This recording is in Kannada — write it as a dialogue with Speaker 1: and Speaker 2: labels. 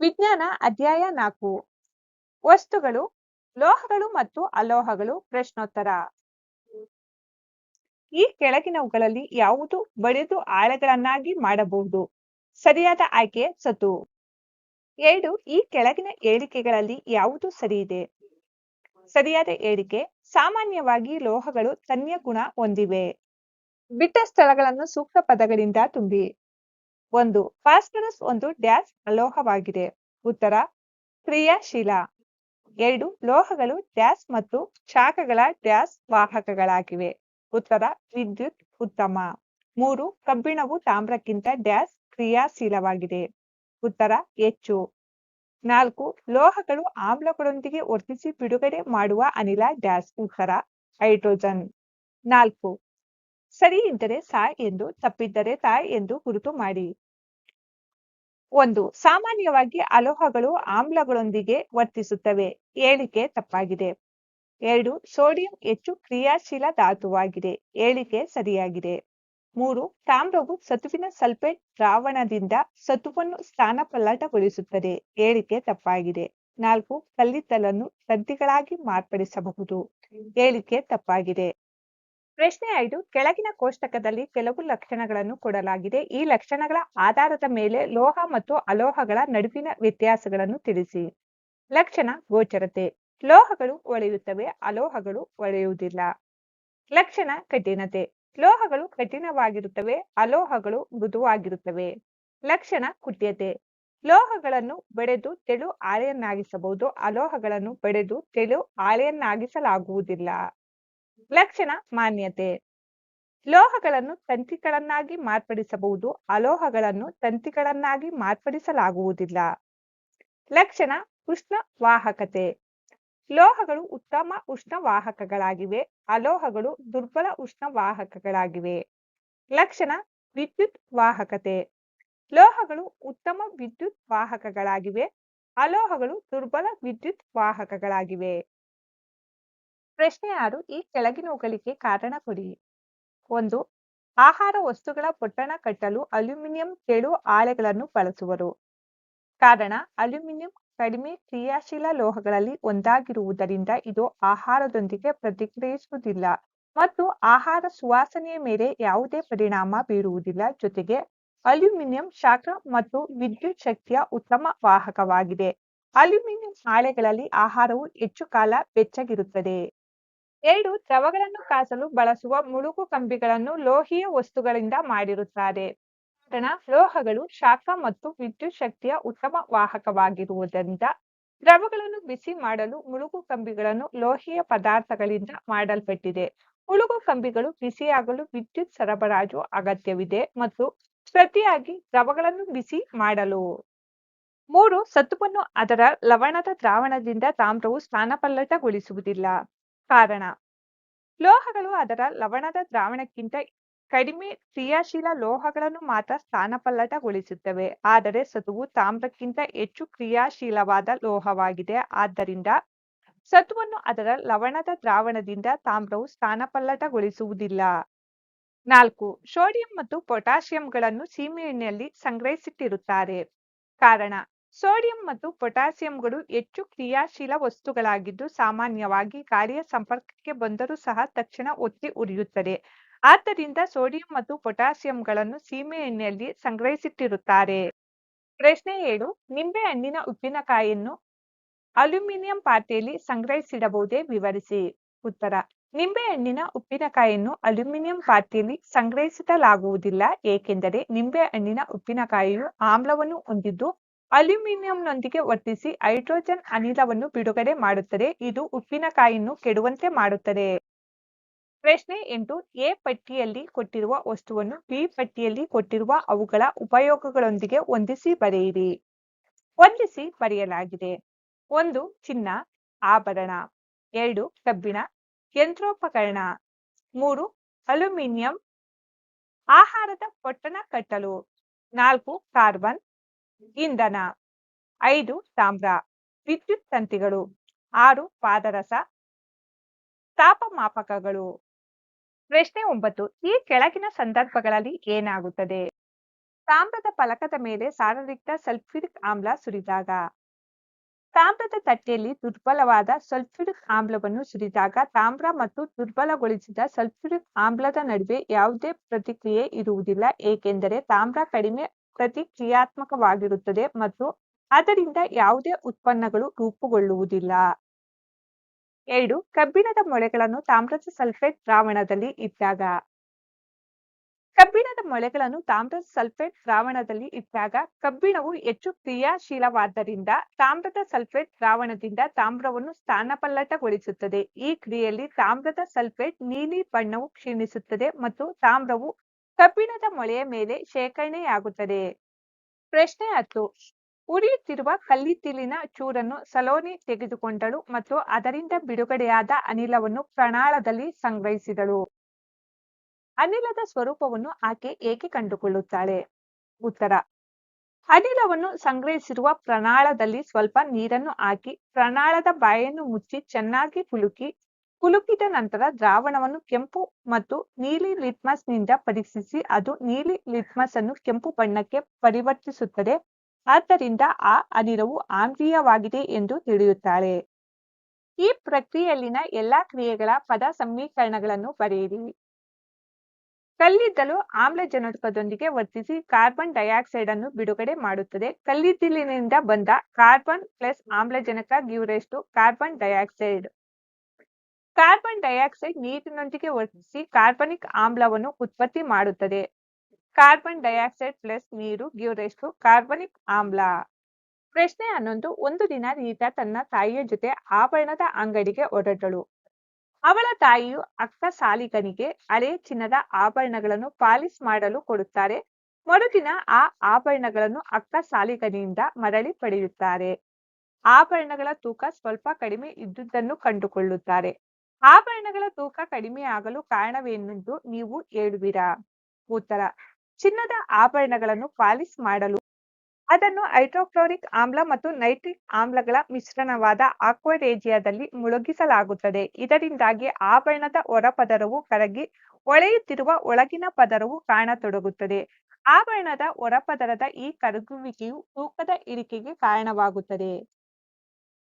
Speaker 1: ವಿಜ್ಞಾನ ಅಧ್ಯಾಯ ನಾಲ್ಕು. ವಸ್ತುಗಳು, ಲೋಹಗಳು ಮತ್ತು ಅಲೋಹಗಳು. ಪ್ರಶ್ನೋತ್ತರ. ಈ ಕೆಳಗಿನವುಗಳಲ್ಲಿ ಯಾವುದು ಬಡಿದು ಆಳಗಳನ್ನಾಗಿ ಮಾಡಬಹುದು? ಸರಿಯಾದ ಆಯ್ಕೆ ಸತು ಎರಡು, ಈ ಕೆಳಗಿನ ಹೇಳಿಕೆಗಳಲ್ಲಿ ಯಾವುದು ಸರಿಯಿದೆ? ಸರಿಯಾದ ಹೇಳಿಕೆ ಸಾಮಾನ್ಯವಾಗಿ ಲೋಹಗಳು ತನ್ಯ ಗುಣ ಹೊಂದಿವೆ. ಬಿಟ್ಟ ಸ್ಥಳಗಳನ್ನು ಸೂಕ್ತ ಪದಗಳಿಂದ ತುಂಬಿ. ಒಂದು ಫಾಸ್ಫರಸ್ ಒಂದು ಡ್ಯಾಶ್ ಅಲೋಹವಾಗಿದೆ. ಉತ್ತರ, ಕ್ರಿಯಾಶೀಲ. ಎರಡು ಲೋಹಗಳು ಡ್ಯಾಶ್ ಮತ್ತು ಶಾಖಗಳ ಡ್ಯಾಶ್ ವಾಹಕಗಳಾಗಿವೆ. ಉತ್ತರ, ವಿದ್ಯುತ್ ಉತ್ತಮ. ಮೂರು ಕಬ್ಬಿಣವು ತಾಮ್ರಕ್ಕಿಂತ ಡ್ಯಾಶ್ ಕ್ರಿಯಾಶೀಲವಾಗಿದೆ. ಉತ್ತರ, ಹೆಚ್ಚು. ನಾಲ್ಕು ಲೋಹಗಳು ಆಮ್ಲಗಳೊಂದಿಗೆ ವರ್ತಿಸಿ ಬಿಡುಗಡೆ ಮಾಡುವ ಅನಿಲ ಡ್ಯಾಶ್. ಉತ್ತರ, ಹೈಡ್ರೋಜನ್. ನಾಲ್ಕು ಸರಿ ಇದ್ದರೆ ಸಾ ಎಂದು, ತಪ್ಪಿದ್ದರೆ ತಾಯ್ ಎಂದು ಗುರುತು ಮಾಡಿ. ಒಂದು, ಸಾಮಾನ್ಯವಾಗಿ ಅಲೋಹಗಳು ಆಮ್ಲಗಳೊಂದಿಗೆ ವರ್ತಿಸುತ್ತವೆ. ಹೇಳಿಕೆ ತಪ್ಪಾಗಿದೆ. ಎರಡು, ಸೋಡಿಯಂ ಹೆಚ್ಚು ಕ್ರಿಯಾಶೀಲ ಧಾತುವಾಗಿದೆ. ಹೇಳಿಕೆ ಸರಿಯಾಗಿದೆ. ಮೂರು, ತಾಮ್ರವು ಸತುವಿನ ಸಲ್ಫೇಟ್ ದ್ರಾವಣದಿಂದ ಸತುವನ್ನು ಸ್ಥಾನಪಲ್ಲಟಗೊಳಿಸುತ್ತದೆ. ಹೇಳಿಕೆ ತಪ್ಪಾಗಿದೆ. ನಾಲ್ಕು, ಕಲ್ಲಿದ್ದಲನ್ನು ತಂತಿಗಳಾಗಿ ಮಾರ್ಪಡಿಸಬಹುದು. ಹೇಳಿಕೆ ತಪ್ಪಾಗಿದೆ. ಪ್ರಶ್ನೆ ಐದು, ಕೆಳಗಿನ ಕೋಷ್ಟಕದಲ್ಲಿ ಕೆಲವು ಲಕ್ಷಣಗಳನ್ನು ಕೊಡಲಾಗಿದೆ. ಈ ಲಕ್ಷಣಗಳ ಆಧಾರದ ಮೇಲೆ ಲೋಹ ಮತ್ತು ಅಲೋಹಗಳ ನಡುವಿನ ವ್ಯತ್ಯಾಸಗಳನ್ನು ತಿಳಿಸಿ. ಲಕ್ಷಣ, ಗೋಚರತೆ. ಲೋಹಗಳು ಒಳೆಯುತ್ತವೆ, ಅಲೋಹಗಳು ಒಳೆಯುವುದಿಲ್ಲ. ಲಕ್ಷಣ, ಕಠಿಣತೆ. ಲೋಹಗಳು ಕಠಿಣವಾಗಿರುತ್ತವೆ, ಅಲೋಹಗಳು ಮೃದುವಾಗಿರುತ್ತವೆ. ಲಕ್ಷಣ, ಕುಟ್ಯತೆ. ಲೋಹಗಳನ್ನು ಬೆಳೆದು ತೆಳು ಆಳೆಯನ್ನಾಗಿಸಬಹುದು ಅಲೋಹಗಳನ್ನು ಬಡೆದು ತೆಳು ಆಳೆಯನ್ನಾಗಿಸಲಾಗುವುದಿಲ್ಲ ಲಕ್ಷಣ ಮಾನ್ಯತೆ. ಲೋಹಗಳನ್ನು ತಂತಿಗಳನ್ನಾಗಿ ಮಾರ್ಪಡಿಸಬಹುದು, ಅಲೋಹಗಳನ್ನು ತಂತಿಗಳನ್ನಾಗಿ ಮಾರ್ಪಡಿಸಲಾಗುವುದಿಲ್ಲ. ಲಕ್ಷಣ ಉಷ್ಣ ವಾಹಕತೆ ಲೋಹಗಳು ಉತ್ತಮ ಉಷ್ಣ ವಾಹಕಗಳಾಗಿವೆ ಅಲೋಹಗಳು ದುರ್ಬಲ ಉಷ್ಣ ವಾಹಕಗಳಾಗಿವೆ ಲಕ್ಷಣ ವಿದ್ಯುತ್ ವಾಹಕತೆ ಲೋಹಗಳು ಉತ್ತಮ ವಿದ್ಯುತ್ ವಾಹಕಗಳಾಗಿವೆ ಅಲೋಹಗಳು ದುರ್ಬಲ ವಿದ್ಯುತ್ ವಾಹಕಗಳಾಗಿವೆ ಪ್ರಶ್ನೆ ಆರು, ಈ ಕೆಳಗಿನವುಗಳಿಗೆ ಕಾರಣ ಕೊಡಿ. ಒಂದು, ಆಹಾರ ವಸ್ತುಗಳ ಪೊಟ್ಟಣ ಕಟ್ಟಲು ಅಲ್ಯೂಮಿನಿಯಂ ಕೆಳು ಆಳೆಗಳನ್ನು ಬಳಸುವರು. ಕಾರಣ, ಅಲ್ಯೂಮಿನಿಯಂ ಕಡಿಮೆ ಕ್ರಿಯಾಶೀಲ ಲೋಹಗಳಲ್ಲಿ ಒಂದಾಗಿರುವುದರಿಂದ ಇದು ಆಹಾರದೊಂದಿಗೆ ಪ್ರತಿಕ್ರಿಯಿಸುವುದಿಲ್ಲ ಮತ್ತು ಆಹಾರ ಸುವಾಸನೆಯ ಮೇಲೆ ಯಾವುದೇ ಪರಿಣಾಮ ಬೀರುವುದಿಲ್ಲ. ಜೊತೆಗೆ, ಅಲ್ಯೂಮಿನಿಯಂ ಶಾಖ ಮತ್ತು ವಿದ್ಯುತ್ ಶಕ್ತಿಯ ಉತ್ತಮ ವಾಹಕವಾಗಿದೆ. ಅಲ್ಯೂಮಿನಿಯಂ ಹಾಳೆಗಳಲ್ಲಿ ಆಹಾರವು ಹೆಚ್ಚು ಕಾಲ ಬೆಚ್ಚಗಿರುತ್ತದೆ. ಎರಡು ದ್ರವಗಳನ್ನು ಕಾಸಲು ಬಳಸುವ ಮುಳುಗು ಕಂಬಿಗಳನ್ನು ಲೋಹೀಯ ವಸ್ತುಗಳಿಂದ ಮಾಡಿರುತ್ತಾರೆ. ಕಾರಣ ಲೋಹಗಳು ಶಾಖ ಮತ್ತು ವಿದ್ಯುತ್ ಶಕ್ತಿಯ ಉತ್ತಮ ವಾಹಕವಾಗಿರುವುದರಿಂದ ದ್ರವಗಳನ್ನು ಬಿಸಿ ಮಾಡಲು ಮುಳುಗು ಕಂಬಿಗಳನ್ನು ಲೋಹೀಯ ಪದಾರ್ಥಗಳಿಂದ ಮಾಡಲ್ಪಟ್ಟಿದೆ. ಮುಳುಗು ಕಂಬಿಗಳು ಬಿಸಿಯಾಗಲು ವಿದ್ಯುತ್ ಸರಬರಾಜು ಅಗತ್ಯವಿದೆ ಮತ್ತು ಪ್ರತಿಯಾಗಿ ದ್ರವಗಳನ್ನು ಬಿಸಿ ಮಾಡಲು. ಮೂರು, ಸತ್ತುವನ್ನು ಅದರ ಲವಣದ ದ್ರಾವಣದಿಂದ ತಾಮ್ರವು ಸ್ಥಾನಪಲ್ಲಟಗೊಳಿಸುವುದಿಲ್ಲ ಕಾರಣ. ಲೋಹಗಳು ಅದರ ಲವಣದ ದ್ರಾವಣಕ್ಕಿಂತ ಕಡಿಮೆ ಕ್ರಿಯಾಶೀಲ ಲೋಹಗಳನ್ನು ಮಾತ್ರ ಸ್ಥಾನಪಲ್ಲಟಗೊಳಿಸುತ್ತವೆ. ಆದರೆ ಸತುವು ತಾಮ್ರಕ್ಕಿಂತ ಹೆಚ್ಚು ಕ್ರಿಯಾಶೀಲವಾದ ಲೋಹವಾಗಿದೆ. ಆದ್ದರಿಂದ ಸತುವನ್ನು ಅದರ ಲವಣದ ದ್ರಾವಣದಿಂದ ತಾಮ್ರವು ಸ್ಥಾನಪಲ್ಲಟಗೊಳಿಸುವುದಿಲ್ಲ. ನಾಲ್ಕು, ಸೋಡಿಯಂ ಮತ್ತು ಪೊಟ್ಯಾಸಿಯಂಗಳನ್ನು ಸೀಮೆಎಣ್ಣೆಯಲ್ಲಿ ಸಂಗ್ರಹಿಸಿಟ್ಟಿರುತ್ತಾರೆ. ಕಾರಣ ಸೋಡಿಯಂ ಮತ್ತು ಪೊಟ್ಯಾಸಿಯಂಗಳು ಹೆಚ್ಚು ಕ್ರಿಯಾಶೀಲ ವಸ್ತುಗಳಾಗಿದ್ದು ಸಾಮಾನ್ಯವಾಗಿ ಕಾರ್ಯ ಸಂಪರ್ಕಕ್ಕೆ ಬಂದರೂ ಸಹ ತಕ್ಷಣ ಒತ್ತಿ ಉರಿಯುತ್ತದೆ. ಆದ್ದರಿಂದ ಸೋಡಿಯಂ ಮತ್ತು ಪೊಟ್ಯಾಸಿಯಂಗಳನ್ನು ಸೀಮೆ ಎಣ್ಣೆಯಲ್ಲಿ ಸಂಗ್ರಹಿಸಿಟ್ಟಿರುತ್ತಾರೆ. ಪ್ರಶ್ನೆ ಏಳು, ನಿಂಬೆ ಹಣ್ಣಿನ ಉಪ್ಪಿನಕಾಯಿಯನ್ನು ಅಲ್ಯೂಮಿನಿಯಂ ಪಾತ್ರೆಯಲ್ಲಿ ಸಂಗ್ರಹಿಸಿಡಬಹುದೇ? ವಿವರಿಸಿ. ಉತ್ತರ, ನಿಂಬೆ ಹಣ್ಣಿನ ಉಪ್ಪಿನಕಾಯಿಯನ್ನು ಅಲ್ಯೂಮಿನಿಯಂ ಪಾತ್ರೆಯಲ್ಲಿ ಸಂಗ್ರಹಿಸಿಡಲಾಗುವುದಿಲ್ಲ ಏಕೆಂದರೆ ನಿಂಬೆ ಹಣ್ಣಿನ ಉಪ್ಪಿನಕಾಯಿಯು ಆಮ್ಲವನ್ನು ಹೊಂದಿದ್ದು ಅಲ್ಯೂಮಿನಿಯಂನೊಂದಿಗೆ ವರ್ತಿಸಿ ಹೈಡ್ರೋಜನ್ ಅನಿಲವನ್ನು ಬಿಡುಗಡೆ ಮಾಡುತ್ತದೆ. ಇದು ಉಪ್ಪಿನಕಾಯಿಯನ್ನು ಕೆಡುವಂತೆ ಮಾಡುತ್ತದೆ. ಪ್ರಶ್ನೆ ಎಂಟು, ಎ ಪಟ್ಟಿಯಲ್ಲಿ ಕೊಟ್ಟಿರುವ ವಸ್ತುವನ್ನು ಬಿ ಪಟ್ಟಿಯಲ್ಲಿ ಕೊಟ್ಟಿರುವ ಅವುಗಳ ಉಪಯೋಗಗಳೊಂದಿಗೆ ಹೊಂದಿಸಿ ಬರೆಯಿರಿ. ಹೊಂದಿಸಿ ಬರೆಯಲಾಗಿದೆ. ಒಂದು, ಚಿನ್ನ, ಆಭರಣ. ಎರಡು, ಕಬ್ಬಿಣ. ಯಂತ್ರೋಪಕರಣ. ಮೂರು, ಅಲ್ಯೂಮಿನಿಯಂ. ಆಹಾರದ ಪೊಟ್ಟಣ ಕಟ್ಟಲು. ನಾಲ್ಕು, ಕಾರ್ಬನ್. ಇಂಧನ, ಐದು ತಾಮ್ರ, ವಿದ್ಯುತ್ ತಂತಿಗಳು, ಆರು ಪಾದರಸ, ತಾಪಮಾಪಕಗಳು. ಪ್ರಶ್ನೆ ಒಂಬತ್ತು, ಈ ಕೆಳಗಿನ ಸಂದರ್ಭಗಳಲ್ಲಿ ಏನಾಗುತ್ತದೆ? ತಾಮ್ರದ ಫಲಕದ ಮೇಲೆ ಸಾರರಿಕ್ತ ಸಲ್ಫ್ಯೂರಿಕ್ ಆಮ್ಲ ಸುರಿದಾಗ. ತಾಮ್ರದ ತಟ್ಟೆಯಲ್ಲಿ ದುರ್ಬಲವಾದ ಸಲ್ಫ್ಯೂರಿಕ್ ಆಮ್ಲವನ್ನು ಸುರಿದಾಗ ತಾಮ್ರ ಮತ್ತು ದುರ್ಬಲಗೊಳಿಸಿದ ಸಲ್ಫ್ಯೂರಿಕ್ ಆಮ್ಲದ ನಡುವೆ ಯಾವುದೇ ಪ್ರತಿಕ್ರಿಯೆ ಇರುವುದಿಲ್ಲ, ಏಕೆಂದರೆ ತಾಮ್ರ ಕಡಿಮೆ ಪ್ರತಿಕ್ರಿಯಾತ್ಮಕವಾಗಿರುತ್ತದೆ ಮತ್ತು ಅದರಿಂದ ಯಾವುದೇ ಉತ್ಪನ್ನಗಳು ರೂಪುಗೊಳ್ಳುವುದಿಲ್ಲ. ಎರಡು, ಕಬ್ಬಿಣದ ಮೊಳೆಗಳನ್ನು ತಾಮ್ರದ ಸಲ್ಫೇಟ್ ದ್ರಾವಣದಲ್ಲಿ ಇಟ್ಟಾಗ. ಕಬ್ಬಿಣದ ಮೊಳೆಗಳನ್ನು ತಾಮ್ರದ ಸಲ್ಫೇಟ್ ದ್ರಾವಣದಲ್ಲಿ ಇಟ್ಟಾಗ ಕಬ್ಬಿಣವು ಹೆಚ್ಚು ಕ್ರಿಯಾಶೀಲವಾದ್ದರಿಂದ ತಾಮ್ರದ ಸಲ್ಫೇಟ್ ದ್ರಾವಣದಿಂದ ತಾಮ್ರವನ್ನು ಸ್ಥಾನಪಲ್ಲಟಗೊಳಿಸುತ್ತದೆ. ಈ ಕ್ರಿಯೆಯಲ್ಲಿ ತಾಮ್ರದ ಸಲ್ಫೇಟ್ ನೀಲಿ ಬಣ್ಣವು ಕ್ಷೀಣಿಸುತ್ತದೆ ಮತ್ತು ತಾಮ್ರವು ಕಬ್ಬಿಣದ ಮೊಳೆಯ ಮೇಲೆ ಶೇಖರಣೆಯಾಗುತ್ತದೆ. ಪ್ರಶ್ನೆ ಹತ್ತು. ಉರಿಯುತ್ತಿರುವ ಕಲ್ಲಿದ್ದಿಲಿನ ಚೂರನ್ನು ಸಲೋನಿ ತೆಗೆದುಕೊಂಡಳು ಮತ್ತು ಅದರಿಂದ ಬಿಡುಗಡೆಯಾದ ಅನಿಲವನ್ನು ಪ್ರಣಾಳದಲ್ಲಿ ಸಂಗ್ರಹಿಸಿದಳು. ಅನಿಲದ ಸ್ವರೂಪವನ್ನು ಆಕೆ ಏಕೆ ಕಂಡುಕೊಳ್ಳುತ್ತಾಳೆ? ಉತ್ತರ. ಅನಿಲವನ್ನು ಸಂಗ್ರಹಿಸಿರುವ ಪ್ರಣಾಳದಲ್ಲಿ ಸ್ವಲ್ಪ ನೀರನ್ನು ಹಾಕಿ ಪ್ರಣಾಳದ ಬಾಯನ್ನು ಮುಚ್ಚಿ ಚೆನ್ನಾಗಿ ಕುಲುಕಿ ಕುಲುಕಿದ ನಂತರ ದ್ರಾವಣವನ್ನು ಕೆಂಪು ಮತ್ತು ನೀಲಿ ಲಿಟ್ಮಸ್ನಿಂದ ಪರೀಕ್ಷಿಸಿ, ಅದು ನೀಲಿ ಲಿಟ್ಮಸ್ ಅನ್ನು ಕೆಂಪು ಬಣ್ಣಕ್ಕೆ ಪರಿವರ್ತಿಸುತ್ತದೆ. ಆದ್ದರಿಂದ ಆ ಅನಿಲವು ಆಮ್ಲೀಯವಾಗಿದೆ ಎಂದು ತಿಳಿಯುತ್ತಾಳೆ. ಈ ಪ್ರಕ್ರಿಯೆಯಲ್ಲಿನ ಎಲ್ಲಾ ಕ್ರಿಯೆಗಳ ಪದ ಸಮೀಕರಣಗಳನ್ನು ಬರೆಯಿರಿ. ಕಲ್ಲಿದ್ದಲು ಆಮ್ಲಜನಕದೊಂದಿಗೆ ವರ್ತಿಸಿ ಕಾರ್ಬನ್ ಡೈಆಕ್ಸೈಡ್ ಅನ್ನು ಬಿಡುಗಡೆ ಮಾಡುತ್ತದೆ. ಕಲ್ಲಿದ್ದಲಿನಿಂದ ಬಂದ ಕಾರ್ಬನ್ ಪ್ಲಸ್ ಆಮ್ಲಜನಕ ಗಿವ್ರೆಷ್ಟು ಕಾರ್ಬನ್ ಡೈಆಕ್ಸೈಡ್. ಕಾರ್ಬನ್ ಡೈಆಕ್ಸೈಡ್ ನೀರಿನೊಂದಿಗೆ ವರ್ತಿಸಿ ಕಾರ್ಬನಿಕ್ ಆಮ್ಲವನ್ನು ಉತ್ಪತ್ತಿ ಮಾಡುತ್ತದೆ. ಕಾರ್ಬನ್ ಡೈಆಕ್ಸೈಡ್ ಪ್ಲಸ್ ನೀರು ಗಿವ್ರೆಷ್ಟು ಕಾರ್ಬನಿಕ್ ಆಮ್ಲ. ಪ್ರಶ್ನೆ ಹನ್ನೊಂದು, ಒಂದು ದಿನ ರೀತಾ ತನ್ನ ತಾಯಿಯ ಜೊತೆ ಆಭರಣದ ಅಂಗಡಿಗೆ ಹೊರಟಳು. ಅವಳ ತಾಯಿಯು ಅಕ್ಕ ಸಾಲಿಗನಿಗೆ ಹಳೆ ಚಿನ್ನದ ಆಭರಣಗಳನ್ನು ಪಾಲಿಸ್ ಮಾಡಲು ಕೊಡುತ್ತಾರೆ. ಮರುದಿನ ಆ ಆಭರಣಗಳನ್ನು ಅಕ್ಕ ಸಾಲಿಗನಿಂದ ಮರಳಿ ಪಡೆಯುತ್ತಾರೆ. ಆಭರಣಗಳ ತೂಕ ಸ್ವಲ್ಪ ಕಡಿಮೆ ಇದ್ದುದನ್ನು ಕಂಡುಕೊಳ್ಳುತ್ತಾರೆ. ಆಭರಣಗಳ ತೂಕ ಕಡಿಮೆಯಾಗಲು ಕಾರಣವೇನೆಂದು ನೀವು ಹೇಳುವಿರಾ? ಉತ್ತರ, ಚಿನ್ನದ ಆಭರಣಗಳನ್ನು ಪಾಲಿಸ್ ಮಾಡಲು ಅದನ್ನು ಹೈಡ್ರೋಕ್ಲೋರಿಕ್ ಆಮ್ಲ ಮತ್ತು ನೈಟ್ರಿಕ್ ಆಮ್ಲಗಳ ಮಿಶ್ರಣವಾದ ಆಕ್ವರೇಜಿಯಾದಲ್ಲಿ ಮುಳುಗಿಸಲಾಗುತ್ತದೆ. ಇದರಿಂದಾಗಿ ಆಭರಣದ ಹೊರಪದರವು ಕರಗಿ ಒಳೆಯುತ್ತಿರುವ ಒಳಗಿನ ಪದರವು ಕಾಣತೊಡಗುತ್ತದೆ. ಆಭರಣದ ಹೊರಪದರದ ಈ ಕರಗುವಿಕೆಯು ತೂಕದ ಇಳಿಕೆಗೆ ಕಾರಣವಾಗುತ್ತದೆ.